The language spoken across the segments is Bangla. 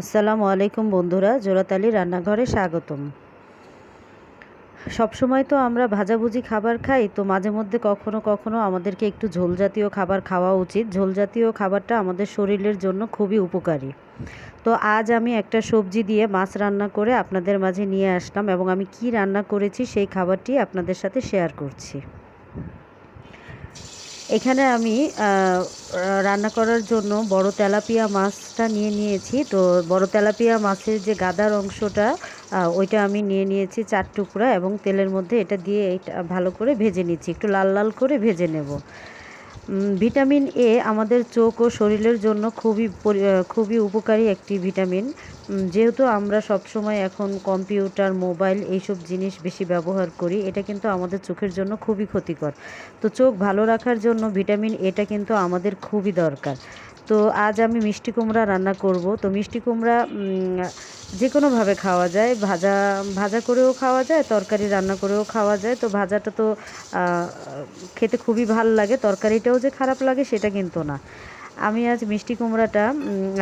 আসসালামু আলাইকুম বন্ধুরা জোড়াতালি রান্নাঘরে স্বাগতম। সবসময় তো আমরা ভাজাভুজি খাবার খাই, তো মাঝে মধ্যে কখনো কখনো আমাদেরকে একটু ঝোল জাতীয় খাবার খাওয়া উচিত। ঝোল জাতীয় খাবারটা আমাদের শরীরের জন্য খুবই উপকারী। তো আজ আমি একটা সবজি দিয়ে মাছ রান্না করে আপনাদের মাঝে নিয়ে আসলাম এবং আমি কি রান্না করেছি সেই খাবারটি আপনাদের সাথে শেয়ার করছি। এখানে আমি রান্না করার জন্য বড় তেলাপিয়া মাছটা নিয়ে নিয়েছি। তো বড় তেলাপিয়া মাছের যে গাদার অংশটা ওইটা আমি নিয়ে নিয়েছি চার টুকরা এবং তেলের মধ্যে এটা দিয়ে এটা ভালো করে ভেজে নিচ্ছি। একটু লাল লাল করে ভেজে নেব। ভিটামিন এ আমাদের চোখ ও শরীরের জন্য খুবই খুবই উপকারী একটি ভিটামিন। যেহেতু আমরা সব সময় এখন কম্পিউটার, মোবাইল এইসব জিনিস বেশি ব্যবহার করি, এটা কিন্তু আমাদের চোখের জন্য খুবই ক্ষতিকর। তো চোখ ভালো রাখার জন্য ভিটামিন এটা কিন্তু আমাদের খুবই দরকার। তো আজ আমি মিষ্টি কুমড়া রান্না করব। তো মিষ্টি কুমড়া যে কোনোভাবে খাওয়া যায়। ভাজা ভাজা করেও খাওয়া যায়, তরকারি রান্না করেও খাওয়া যায়। তো ভাজাটা তো খেতে খুবই ভালো লাগে, তরকারিটাও যে খারাপ লাগে সেটা কিন্তু না। আমি আজ মিষ্টি কুমড়াটা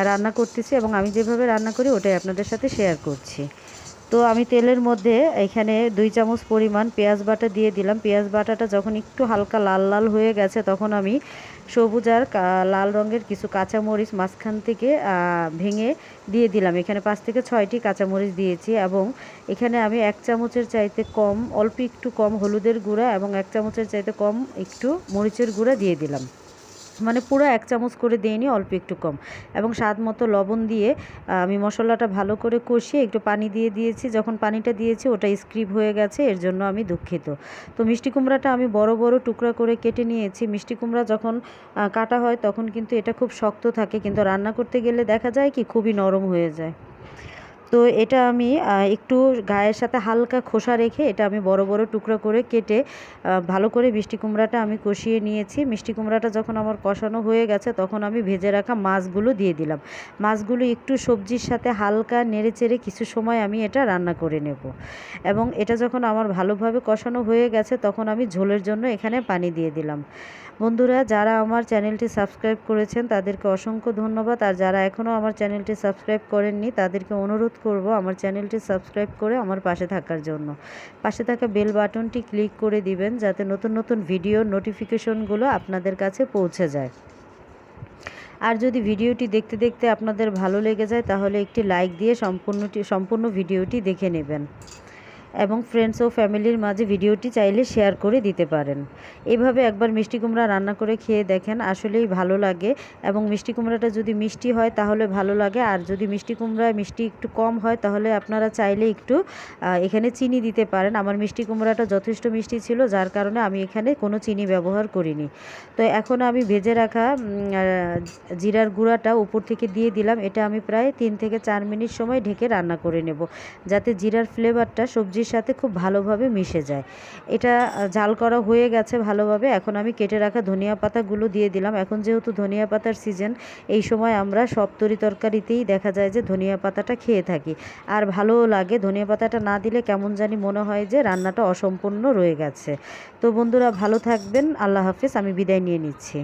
রান্না করতেছি এবং আমি যেভাবে রান্না করি ওটাই আপনাদের সাথে শেয়ার করছি। তো আমি তেলের মধ্যে এখানে দুই চামচ পরিমাণ পেঁয়াজ বাটা দিয়ে দিলাম। পেঁয়াজ বাটাটা যখন একটু হালকা লাল লাল হয়ে গেছে, তখন আমি সবুজ আর লাল রঙের কিছু কাঁচামরিচ মাঝখান থেকে ভেঙে দিয়ে দিলাম। এখানে পাঁচ থেকে ছয়টি কাঁচামরিচ দিয়েছি এবং এখানে আমি এক চামচের চাইতে কম, অল্প একটু কম হলুদের গুঁড়া এবং এক চামচের চাইতে কম একটু মরিচের গুঁড়া দিয়ে দিলাম। মানে পুরো এক চামচ করে দিইনি অল্প একটু কম। এবং স্বাদ মতো লবণ দিয়ে আমি মশলাটা ভালো করে কষিয়ে একটু পানি দিয়ে দিয়েছি। যখন পানিটা দিয়েছি, ওটা স্ক্রিপ হয়ে গেছে, এর জন্য আমি দুঃখিত। তো মিষ্টি কুমড়াটা আমি বড় বড় টুকরা করে কেটে নিয়েছি। মিষ্টি কুমড়া যখন কাটা হয়, তখন কিন্তু এটা খুব শক্ত থাকে। কিন্তু রান্না করতে গেলে দেখা যায় কি, খুবই নরম হয়ে যায়। তো এটা আমি একটু গায়ের সাথে হালকা খোসা রেখে এটা আমি বড় বড় টুকরো করে কেটে ভালো করে মিষ্টি কুমড়াটা আমি কষিয়ে নিয়েছি। মিষ্টি কুমড়াটা যখন আমার কষানো হয়ে গেছে তখন আমি ভেজে রাখা মাছগুলো দিয়ে দিলাম। মাছগুলো একটু সবজির সাথে হালকা নেড়ে চেড়ে কিছু সময় আমি এটা রান্না করে নেব। এবং এটা যখন আমার ভালোভাবে কষানো হয়ে গেছে তখন আমি ঝোলের জন্য এখানে পানি দিয়ে দিলাম। বন্ধুরা, যারা আমার চ্যানেলটি সাবস্ক্রাইব করেছেন, তাদেরকে অসংখ্য ধন্যবাদ। আর যারা এখনও আমার চ্যানেলটি সাবস্ক্রাইব করেননি, তাদেরকে অনুরোধ করব আমার চ্যানেলটি সাবস্ক্রাইব করে আমার পাশে থাকার জন্য। পাশে থাকা বেল বাটনটি ক্লিক করে দিবেন, যাতে নতুন নতুন ভিডিও নোটিফিকেশনগুলো আপনাদের কাছে পৌঁছে যায়। আর যদি ভিডিওটি দেখতে দেখতে আপনাদের ভালো লেগে যায়, তাহলে একটি লাইক দিয়ে সম্পূর্ণটি, সম্পূর্ণ ভিডিওটি দেখে নেবেন। এবং ফ্রেন্ডস ও ফ্যামিলির মাঝে ভিডিওটি চাইলে শেয়ার করে দিতে পারেন। এভাবে একবার মিষ্টি কুমড়া রান্না করে খেয়ে দেখেন, আসলেই ভালো লাগে। এবং মিষ্টি কুমড়াটা যদি মিষ্টি হয়, তাহলে ভালো লাগে। আর যদি মিষ্টি কুমড়ায় মিষ্টি একটু কম হয়, তাহলে আপনারা চাইলে একটু এখানে চিনি দিতে পারেন। আমার মিষ্টি কুমড়াটা যথেষ্ট মিষ্টি ছিল, যার কারণে আমি এখানে কোনো চিনি ব্যবহার করিনি। তো এখন আমি ভেজে রাখা জিরার গুঁড়াটা উপর থেকে দিয়ে দিলাম। এটা আমি প্রায় তিন থেকে চার মিনিট সময় ঢেকে রান্না করে নেব, যাতে জিরার ফ্লেভারটা সবজি সবজির সাথে খুব ভালোভাবে মিশে যায়। এটা জাল করা হয়ে গেছে ভালোভাবে। এখন আমি কেটে রাখা ধনিয়া পাতাগুলো দিয়ে দিলাম। এখন যেহেতু ধনিয়া পাতার সিজন এই সময় আমরা সব তরি তরকারিতেই দেখা যায় যে ধনিয়া পাতাটা খেয়ে থাকি। আর ভালোও লাগে, ধনিয়া পাতাটা না দিলে কেমন জানি মনে হয় যে রান্নাটা অসম্পূর্ণ রয়ে গেছে। তো বন্ধুরা, ভালো থাকবেন। আল্লাহ হাফিজ। আমি বিদায় নিয়ে নিচ্ছি।